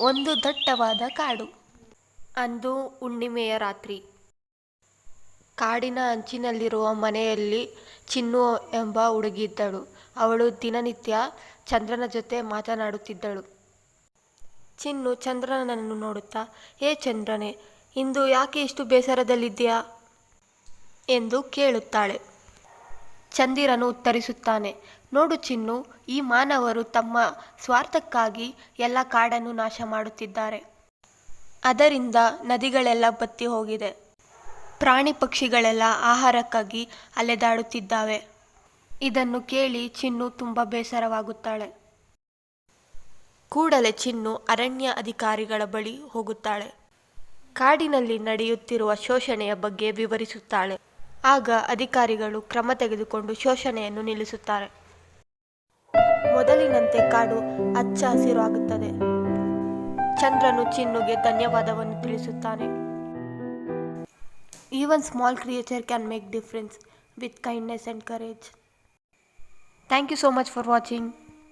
ಒಂದು ದಟ್ಟವಾದ ಕಾಡು. ಅಂದು ಹುಣ್ಣಿಮೆಯ ರಾತ್ರಿ. ಕಾಡಿನ ಅಂಚಿನಲ್ಲಿರುವ ಮನೆಯಲ್ಲಿ ಚಿನ್ನು ಎಂಬ ಹುಡುಗಿದ್ದಳು ಅವಳು ದಿನನಿತ್ಯ ಚಂದ್ರನ ಜೊತೆ ಮಾತನಾಡುತ್ತಿದ್ದಳು. ಚಿನ್ನು ಚಂದ್ರನನ್ನು ನೋಡುತ್ತಾ, ಹೇ ಚಂದ್ರನೇ, ಇಂದು ಯಾಕೆ ಇಷ್ಟು ಬೇಸರದಲ್ಲಿದ್ದೀಯಾ? ಎಂದು ಕೇಳುತ್ತಾಳೆ. ಚಂದಿರನು ಉತ್ತರಿಸುತ್ತಾನೆ. ನೋಡು ಚಿನ್ನು, ಈ ಮಾನವರು ತಮ್ಮ ಸ್ವಾರ್ಥಕ್ಕಾಗಿ ಎಲ್ಲ ಕಾಡನ್ನು ನಾಶ ಮಾಡುತ್ತಿದ್ದಾರೆ ಅದರಿಂದ ನದಿಗಳೆಲ್ಲ ಬತ್ತಿ ಹೋಗಿದೆ. ಪ್ರಾಣಿ ಪಕ್ಷಿಗಳೆಲ್ಲ ಆಹಾರಕ್ಕಾಗಿ ಅಲೆದಾಡುತ್ತಿದ್ದಾವೆ. ಇದನ್ನು ಕೇಳಿ ಚಿನ್ನು ತುಂಬ ಬೇಸರವಾಗುತ್ತಾಳೆ. ಕೂಡಲೇ ಚಿನ್ನು ಅರಣ್ಯ ಅಧಿಕಾರಿಗಳ ಬಳಿ ಹೋಗುತ್ತಾಳೆ. ಕಾಡಿನಲ್ಲಿ ನಡೆಯುತ್ತಿರುವ ಶೋಷಣೆಯ ಬಗ್ಗೆ ವಿವರಿಸುತ್ತಾಳೆ. ಆಗ ಅಧಿಕಾರಿಗಳು ಕ್ರಮ ತೆಗೆದುಕೊಂಡು ಶೋಷಣೆಯನ್ನು ನಿಲ್ಲಿಸುತ್ತಾರೆ. ಮೊದಲಿನಂತೆ ಕಾಡು ಹಚ್ಚ ಹಸಿರು ಆಗುತ್ತದೆ. ಚಂದ್ರನು ಚಿನ್ನುಗೆ ಧನ್ಯವಾದವನ್ನು ತಿಳಿಸುತ್ತಾನೆ. Even small creature can make difference with kindness and courage thank you so much for watching